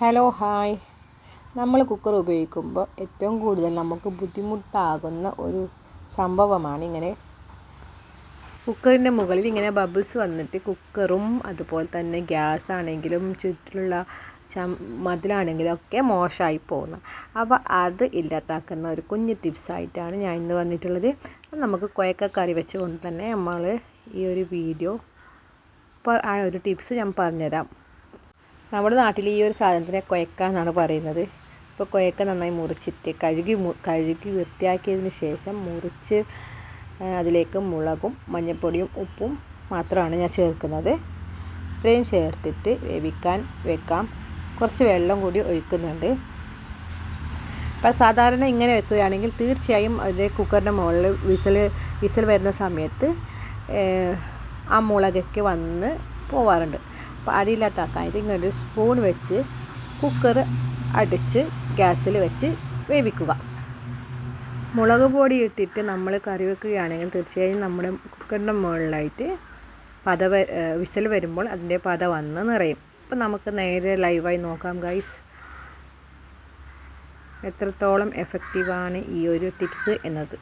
Hello hi നമ്മൾ cooker ഉപയോഗിക്കുമ്പോൾ ഏറ്റവും കൂടുതൽ നമുക്ക് ബുദ്ധിമുട്ടാകുന്ന ഒരു സംഭവമാണ് ഇങ്ങനെ. കുക്കറിന്റെ മുകളിൽ ഇങ്ങനെ ബബിൾസ് വന്നിട്ട് കുക്കറും അതുപോലെ തന്നെ ഗ്യാസ് ആണെങ്കിലും ചുറ്റിലുള്ള ചം മതിലാണെങ്കിലും ഒക്കെ മോശമായി പോകുന്നു. അപ്പോൾ അത് ഇല്ലാതാക്കുന്ന ഒരു കുഞ്ഞു ടിപ്സായിട്ടാണ് ഞാൻ ഇന്ന് വന്നിട്ടുള്ളത്. നമുക്ക് കുഴക്ക കറി വെച്ചുകൊണ്ട് തന്നെ നമ്മൾ ഈ ഒരു വീഡിയോ ആ ഒരു ടിപ്സ് ഞാൻ പറഞ്ഞുതരാം. നമ്മുടെ നാട്ടിൽ ഈ ഒരു സാധനത്തിനെ കൊയക്ക എന്നാണ് പറയുന്നത്. ഇപ്പോൾ കുഴക്ക നന്നായി മുറിച്ചിട്ട് കഴുകി കഴുകി വൃത്തിയാക്കിയതിന് ശേഷം മുറിച്ച് അതിലേക്ക് മുളകും മഞ്ഞൾപ്പൊടിയും ഉപ്പും മാത്രമാണ് ഞാൻ ചേർക്കുന്നത്. ഇത്രയും ചേർത്തിട്ട് വേവിക്കാൻ വെക്കാം. കുറച്ച് വെള്ളം കൂടി ഒഴിക്കുന്നുണ്ട്. അപ്പം സാധാരണ ഇങ്ങനെ വെക്കുകയാണെങ്കിൽ തീർച്ചയായും അത് കുക്കറിന്റെ മുകളിൽ വിസിൽ വിസിൽ വരുന്ന സമയത്ത് ആ മുളകൊക്കെ വന്ന് പോവാറുണ്ട്. അപ്പോൾ അടിയില്ലാത്താക്കാനായിട്ട് ഇങ്ങനെ ഒരു സ്പൂൺ വെച്ച് കുക്കർ അടിച്ച് ഗ്യാസിൽ വെച്ച് വേവിക്കുക. മുളക് പൊടി ഇട്ടിട്ട് നമ്മൾ കറി വെക്കുകയാണെങ്കിൽ തീർച്ചയായും നമ്മുടെ കുക്കറിന്റെ മുകളിലായിട്ട് പത വിസൽ വരുമ്പോൾ അതിന്റെ പത വന്ന് നിറയും. അപ്പോൾ നമുക്ക് നേരെ ലൈവായി നോക്കാം ഗൈസ് എത്രത്തോളം എഫക്റ്റീവാണ് ഈ ഒരു ടിപ്സ് എന്നത്.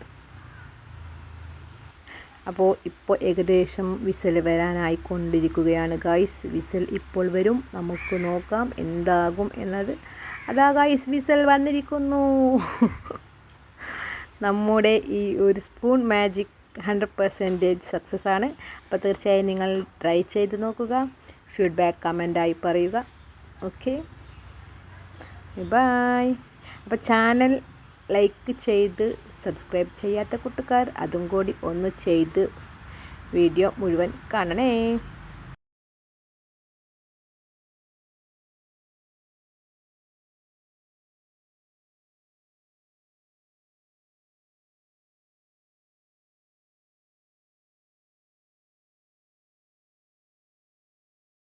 അപ്പോൾ ഇപ്പോൾ ഏകദേശം വിസൽ വരാനായിക്കൊണ്ടിരിക്കുകയാണ്. ഗൈസ് വിസൽ ഇപ്പോൾ വരും. നമുക്ക് നോക്കാം എന്താകും എന്നത്. അതാ ഗൈസ് വിസൽ വന്നിരിക്കുന്നു. നമ്മുടെ ഈ ഒരു spoon magic hundred percentage success ആണ്. അപ്പോൾ തീർച്ചയായും നിങ്ങൾ ട്രൈ ചെയ്ത് നോക്കുക. ഫീഡ്ബാക്ക് കമന്റായി പറയുക. ഓക്കെ? ബായ് അപ്പോൾ ചാനൽ ലൈക്ക് ചെയ്ത് സബ്സ്ക്രൈബ് ചെയ്യാത്ത കൂട്ടുകാർ അതും കൂടി ഒന്ന് ചെയ്ത് വീഡിയോ മുഴുവൻ കാണണേ.